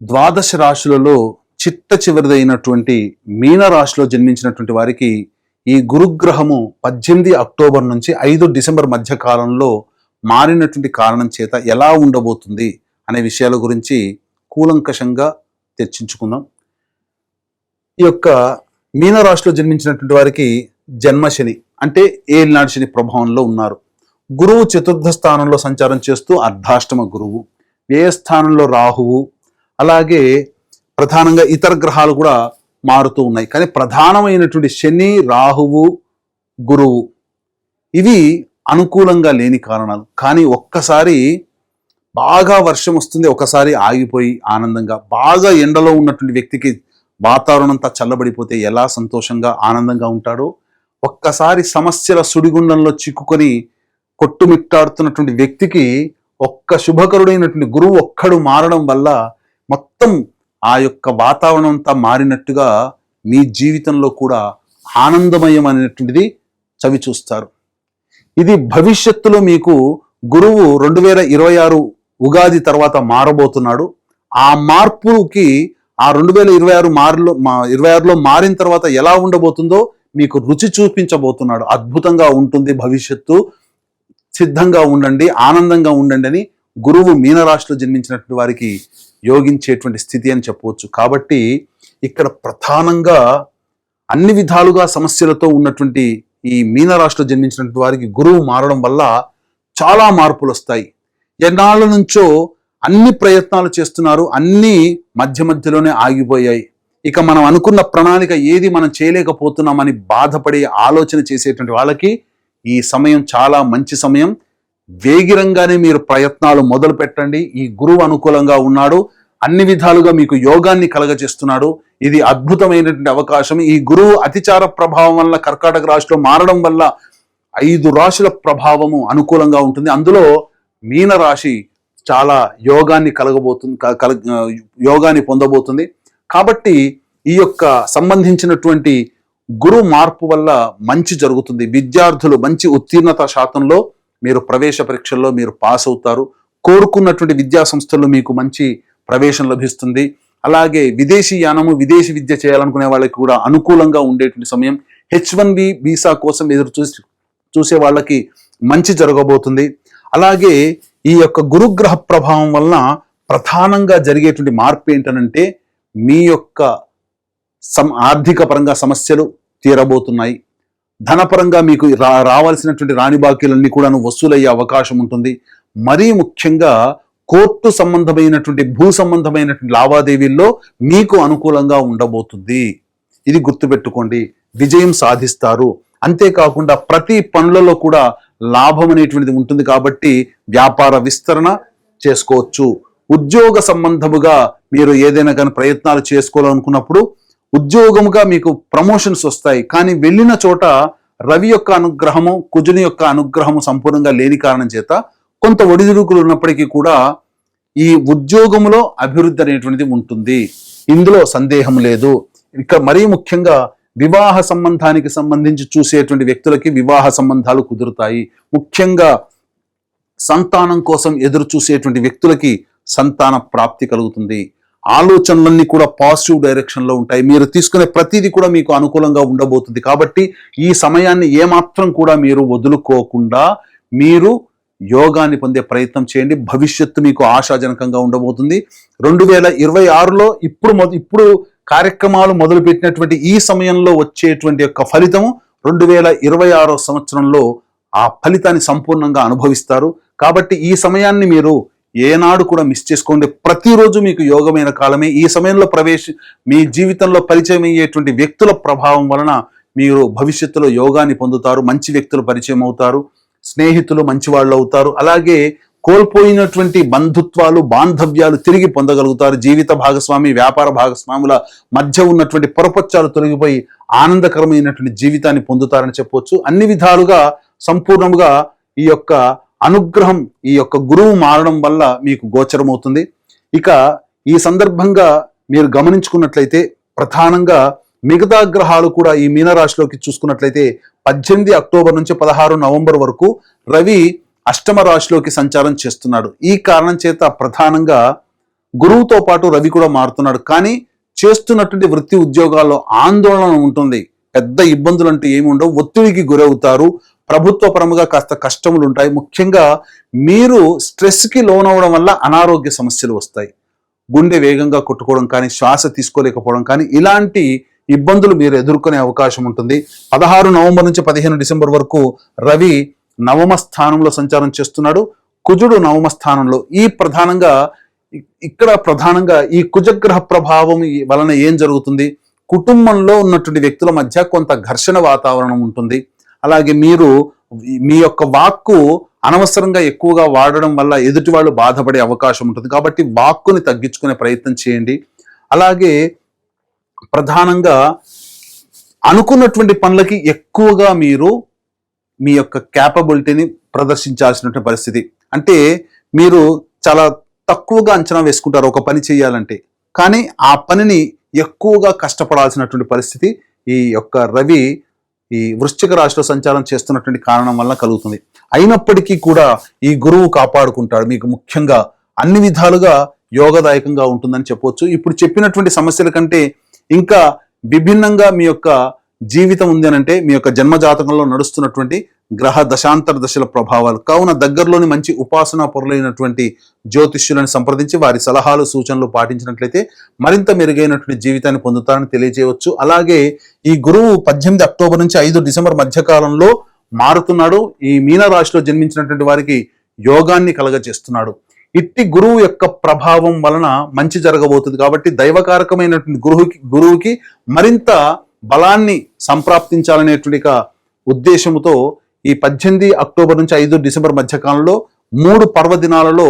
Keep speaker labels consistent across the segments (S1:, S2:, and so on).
S1: ద్వాదశ రాశులలో చిట్ట చివరిదైనటువంటి మీనరాశిలో జన్మించినటువంటి వారికి ఈ గురుగ్రహము పద్దెనిమిది అక్టోబర్ నుంచి ఐదు డిసెంబర్ మధ్య కాలంలో మారినటువంటి కారణం చేత ఎలా ఉండబోతుంది అనే విషయాల గురించి కూలంకషంగా చర్చించుకుందాం. ఈ యొక్క మీనరాశిలో జన్మించినటువంటి వారికి జన్మశని అంటే ఏలినాడు శని ప్రభావంలో ఉన్నారు. గురువు చతుర్థ స్థానంలో సంచారం చేస్తూ అర్ధాష్టమ గురువు వ్యయస్థానంలో రాహువు అలాగే ప్రధానంగా ఇతర గ్రహాలు కూడా మారుతూ ఉన్నాయి. కానీ ప్రధానమైనటువంటి శని రాహువు గురువు ఇవి అనుకూలంగా లేని కారణాలు. కానీ ఒక్కసారి బాగా వర్షం వస్తుంది ఒకసారి ఆగిపోయి ఆనందంగా బాగా ఎండలో ఉన్నటువంటి వ్యక్తికి వాతావరణం అంతా చల్లబడిపోతే ఎలా సంతోషంగా ఆనందంగా ఉంటాడో ఒక్కసారి సమస్యల సుడిగుండంలో చిక్కుకొని కొట్టుమిట్టాడుతున్నటువంటి వ్యక్తికి ఒక్క శుభకరుడైనటువంటి గురువు ఒక్కడు మారడం వల్ల మొత్తం ఆ యొక్క వాతావరణం అంతా మారినట్టుగా మీ జీవితంలో కూడా ఆనందమయం అనేటువంటిది చవి చూస్తారు. ఇది భవిష్యత్తులో మీకు గురువు రెండు వేల ఇరవై ఆరు ఉగాది తర్వాత మారబోతున్నాడు. ఆ మార్పుకి ఆ రెండు వేల ఇరవై ఆరు మారులో మా ఇరవై ఆరులో మారిన తర్వాత ఎలా ఉండబోతుందో మీకు రుచి చూపించబోతున్నాడు. అద్భుతంగా ఉంటుంది భవిష్యత్తు. సిద్ధంగా ఉండండి ఆనందంగా ఉండండి అని గురువు మీనరాశిలో జన్మించినటువంటి వారికి యోగించేటువంటి స్థితి అని చెప్పవచ్చు. కాబట్టి ఇక్కడ ప్రధానంగా అన్ని విధాలుగా సమస్యలతో ఉన్నటువంటి ఈ మీనరాశిలో జన్మించినటువంటి వారికి గురువు మారడం వల్ల చాలా మార్పులు వస్తాయి. ఎన్నాళ్ళ నుంచో అన్ని ప్రయత్నాలు చేస్తున్నారు అన్నీ మధ్య మధ్యలోనే ఆగిపోయాయి. ఇక మనం అనుకున్న ప్రణాళిక ఏది మనం చేయలేకపోతున్నామని బాధపడి ఆలోచన చేసేటువంటి వాళ్ళకి ఈ సమయం చాలా మంచి సమయం. వేగిరంగానే మీరు ప్రయత్నాలు మొదలు పెట్టండి ఈ గురువు అనుకూలంగా ఉన్నాడు. అన్ని విధాలుగా మీకు యోగాన్ని కలగజేస్తున్నాడు. ఇది అద్భుతమైనటువంటి అవకాశం. ఈ గురువు అతిచార ప్రభావం వల్ల కర్కాటక రాశిలో మారడం వల్ల ఐదు రాశుల ప్రభావము అనుకూలంగా ఉంటుంది. అందులో మీన రాశి చాలా యోగాన్ని కలగబోతుంది కల యోగాన్ని పొందబోతుంది. కాబట్టి ఈ యొక్క సంబంధించినటువంటి గురు మార్పు వల్ల మంచి జరుగుతుంది. విద్యార్థులు మంచి ఉత్తీర్ణత శాతంలో మీరు ప్రవేశ పరీక్షల్లో మీరు పాస్ అవుతారు. కోరుకున్నటువంటి విద్యా సంస్థల్లో మీకు మంచి ప్రవేశం లభిస్తుంది. అలాగే విదేశీ యానము విదేశీ విద్య చేయాలనుకునే వాళ్ళకి కూడా అనుకూలంగా ఉండేటువంటి సమయం. హెచ్ వన్ బి వీసా కోసం ఎదురు చూసి చూసే వాళ్ళకి మంచి జరగబోతుంది. అలాగే ఈ యొక్క గురుగ్రహ ప్రభావం వలన ప్రధానంగా జరిగేటువంటి మార్పు ఏంటనంటే మీ యొక్క సం ఆర్థిక పరంగా సమస్యలు తీరబోతున్నాయి. ధనపరంగా మీకు రా రావాల్సినటువంటి రాణి బాకీలన్నీ కూడాను వసూలయ్యే అవకాశం ఉంటుంది. మరీ ముఖ్యంగా కోర్టు సంబంధమైనటువంటి భూ సంబంధమైనటువంటి లావాదేవీల్లో మీకు అనుకూలంగా ఉండబోతుంది. ఇది గుర్తుపెట్టుకోండి. విజయం సాధిస్తారు. అంతేకాకుండా ప్రతి పనులలో కూడా లాభం అనేటువంటిది ఉంటుంది కాబట్టి వ్యాపార విస్తరణ చేసుకోవచ్చు. ఉద్యోగ సంబంధముగా మీరు ఏదైనా కానీ ప్రయత్నాలు చేసుకోవాలనుకున్నప్పుడు ఉద్యోగముగా మీకు ప్రమోషన్స్ వస్తాయి. కానీ వెళ్ళిన చోట రవి యొక్క అనుగ్రహము కుజుని యొక్క అనుగ్రహము సంపూర్ణంగా లేని కారణం చేత కొంత ఒడిదుడుకులు ఉన్నప్పటికీ కూడా ఈ ఉద్యోగములో అభివృద్ధి అనేటువంటిది ఉంటుంది. ఇందులో సందేహం లేదు. ఇక మరీ ముఖ్యంగా వివాహ సంబంధానికి సంబంధించి చూసేటువంటి వ్యక్తులకి వివాహ సంబంధాలు కుదురుతాయి. ముఖ్యంగా సంతానం కోసం ఎదురు చూసేటువంటి వ్యక్తులకి సంతాన ప్రాప్తి కలుగుతుంది. ఆలోచనలన్నీ కూడా పాజిటివ్ డైరెక్షన్లో ఉంటాయి. మీరు తీసుకునే ప్రతిదీ కూడా మీకు అనుకూలంగా ఉండబోతుంది. కాబట్టి ఈ సమయాన్ని ఏమాత్రం కూడా మీరు వదులుకోకుండా మీరు యోగాన్ని పొందే ప్రయత్నం చేయండి. భవిష్యత్తు మీకు ఆశాజనకంగా ఉండబోతుంది. రెండు వేల ఇరవై ఆరులో ఇప్పుడు మొదలు ఇప్పుడు కార్యక్రమాలు మొదలుపెట్టినటువంటి ఈ సమయంలో వచ్చేటువంటి యొక్క ఫలితము రెండు వేల ఇరవై ఆరో సంవత్సరంలో ఆ ఫలితాన్ని సంపూర్ణంగా అనుభవిస్తారు. కాబట్టి ఈ సమయాన్ని మీరు ఏనాడు కూడా మిస్ చేసుకోండి. ప్రతిరోజు మీకు యోగమైన కాలమే. ఈ సమయంలో ప్రవేశ మీ జీవితంలో పరిచయం అయ్యేటువంటి వ్యక్తుల ప్రభావం వలన మీరు భవిష్యత్తులో యోగాన్ని పొందుతారు. మంచి వ్యక్తులు పరిచయం అవుతారు. స్నేహితులు మంచివాళ్ళు అవుతారు. అలాగే కోల్పోయినటువంటి బంధుత్వాలు బాంధవ్యాలు తిరిగి పొందగలుగుతారు. జీవిత భాగస్వామి వ్యాపార భాగస్వాముల మధ్య ఉన్నటువంటి పొరపచ్చాలు తొలగిపోయి ఆనందకరమైనటువంటి జీవితాన్ని పొందుతారని చెప్పవచ్చు అన్ని విధాలుగా సంపూర్ణముగా ఈ యొక్క అనుగ్రహం ఈ యొక్క గురువు మారడం వల్ల మీకు గోచరమవుతుంది. ఇక ఈ సందర్భంగా మీరు గమనించుకున్నట్లయితే ప్రధానంగా మిగతా గ్రహాలు కూడా ఈ మీనరాశిలోకి చూసుకున్నట్లయితే పద్దెనిమిది అక్టోబర్ నుంచి పదహారు నవంబర్ వరకు రవి అష్టమ రాశిలోకి సంచారం చేస్తున్నాడు. ఈ కారణం చేత ప్రధానంగా గురువుతో పాటు రవి కూడా మారుతున్నాడు. కానీ చేస్తున్నటువంటి వృత్తి ఉద్యోగాల్లో ఆందోళన ఉంటుంది. పెద్ద ఇబ్బందులు అంటూ ఏమి ఉండవు. ఒత్తిడికి గురవుతారు. ప్రభుత్వ పరముగా కాస్త కష్టములు ఉంటాయి. ముఖ్యంగా మీరు స్ట్రెస్కి లోనవడం వల్ల అనారోగ్య సమస్యలు వస్తాయి. గుండె వేగంగా కొట్టుకోవడం కానీ శ్వాస తీసుకోలేకపోవడం కానీ ఇలాంటి ఇబ్బందులు మీరు ఎదుర్కొనే అవకాశం ఉంటుంది. పదహారు నవంబర్ నుంచి పదిహేను డిసెంబర్ వరకు రవి నవమ స్థానంలో సంచారం చేస్తున్నాడు. కుజుడు నవమ స్థానంలో. ఈ ప్రధానంగా ఇక్కడ ప్రధానంగా ఈ కుజగ్రహ ప్రభావం వలన ఏం జరుగుతుంది? కుటుంబంలో ఉన్నటువంటి వ్యక్తుల మధ్య కొంత ఘర్షణ వాతావరణం ఉంటుంది. అలాగే మీరు మీ యొక్క వాక్కు అనవసరంగా ఎక్కువగా వాడడం వల్ల ఎదుటి వాళ్ళు బాధపడే అవకాశం ఉంటుంది. కాబట్టి వాక్కుని తగ్గించుకునే ప్రయత్నం చేయండి. అలాగే ప్రధానంగా అనుకున్నటువంటి పనులకి ఎక్కువగా మీరు మీ యొక్క క్యాపబిలిటీని ప్రదర్శించాల్సినటువంటి పరిస్థితి. అంటే మీరు చాలా తక్కువగా అంచనా వేసుకుంటారు ఒక పని చేయాలంటే. కానీ ఆ పనిని ఎక్కువగా కష్టపడాల్సినటువంటి పరిస్థితి ఈ యొక్క రవి ఈ వృశ్చిక రాశిలో సంచారం చేస్తున్నటువంటి కారణం వల్ల కలుగుతుంది. అయినప్పటికీ కూడా ఈ గురువు కాపాడుకుంటాడు. మీకు ముఖ్యంగా అన్ని విధాలుగా యోగదాయకంగా ఉంటుందని చెప్పవచ్చు ఇప్పుడు చెప్పినటువంటి సమస్యల కంటే ఇంకా విభిన్నంగా మీ యొక్క జీవితం ఉంది అంటే మీ యొక్క జన్మజాతకంలో నడుస్తున్నటువంటి గ్రహ దశాంతర దశల ప్రభావాలు. కావున దగ్గరలోని మంచి ఉపాసనా పొరలైనటువంటి జ్యోతిష్యులను సంప్రదించి వారి సలహాలు సూచనలు పాటించినట్లయితే మరింత మెరుగైనటువంటి జీవితాన్ని పొందుతారని తెలియజేయవచ్చు. అలాగే ఈ గురువు పద్దెనిమిది అక్టోబర్ నుంచి ఐదు డిసెంబర్ మధ్యకాలంలో మారుతున్నాడు. ఈ మీనరాశిలో జన్మించినటువంటి వారికి యోగాన్ని కలగజేస్తున్నాడు. ఇట్టి గురువు యొక్క ప్రభావం వలన మంచి జరగబోతుంది కాబట్టి దైవకారకమైనటువంటి గురువుకి గురువుకి మరింత బలాన్ని సంప్రాప్తించాలనేటువంటి ఉద్దేశంతో ఉద్దేశముతో ఈ పద్దెనిమిది అక్టోబర్ నుంచి ఐదు డిసెంబర్ మధ్యకాలంలో మూడు పర్వదినాలలో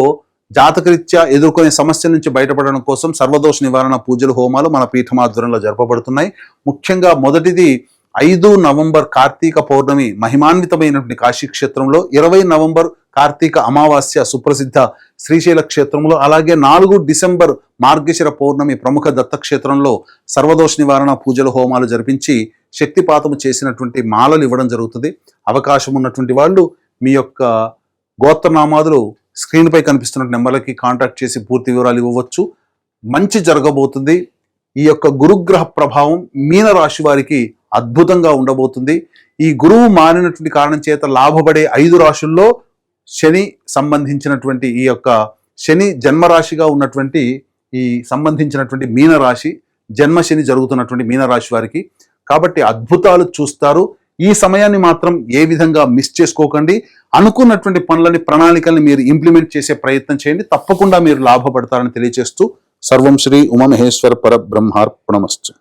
S1: జాతకరీత్యా ఎదుర్కొనే సమస్యల నుంచి బయటపడడం కోసం సర్వదోష నివారణ పూజలు హోమాలు మన పీఠమాధ్వర్యంలో జరపబడుతున్నాయి. ముఖ్యంగా మొదటిది ఐదు నవంబర్ కార్తీక పౌర్ణమి మహిమాన్వితమైనటువంటి కాశీ క్షేత్రంలో ఇరవై నవంబర్ కార్తీక అమావాస్య సుప్రసిద్ధ శ్రీశైల క్షేత్రంలో అలాగే నాలుగు డిసెంబర్ మార్గశిర పౌర్ణమి ప్రముఖ దత్తక్షేత్రంలో సర్వదోష నివారణ పూజలు హోమాలు జరిపించి శక్తిపాతము చేసినటువంటి మాలలు ఇవ్వడం జరుగుతుంది. అవకాశం ఉన్నటువంటి వాళ్ళు మీ యొక్క గోత్రనామాదులు స్క్రీన్పై కనిపిస్తున్న నెంబర్లకి కాంటాక్ట్ చేసి పూర్తి వివరాలు ఇవ్వవచ్చు. మంచి జరగబోతుంది. ఈ యొక్క గురుగ్రహ ప్రభావం మీన రాశి వారికి అద్భుతంగా ఉండబోతుంది. ఈ గురువు మారినటువంటి కారణం చేత లాభపడే ఐదు రాశుల్లో శని సంబంధించినటువంటి ఈ యొక్క శని జన్మరాశిగా ఉన్నటువంటి ఈ సంబంధించినటువంటి మీనరాశి జన్మ శని జరుగుతున్నటువంటి మీనరాశి వారికి కాబట్టి అద్భుతాలు చూస్తారు. ఈ సమయాన్ని మాత్రం ఏ విధంగా మిస్ చేసుకోకండి. అనుకున్నటువంటి పనులని ప్రణాళికల్ని మీరు ఇంప్లిమెంట్ చేసే ప్రయత్నం చేయండి. తప్పకుండా మీరు లాభపడతారని తెలియజేస్తూ సర్వం శ్రీ ఉమామహేశ్వర పరబ్రహ్మార్పణమస్తు.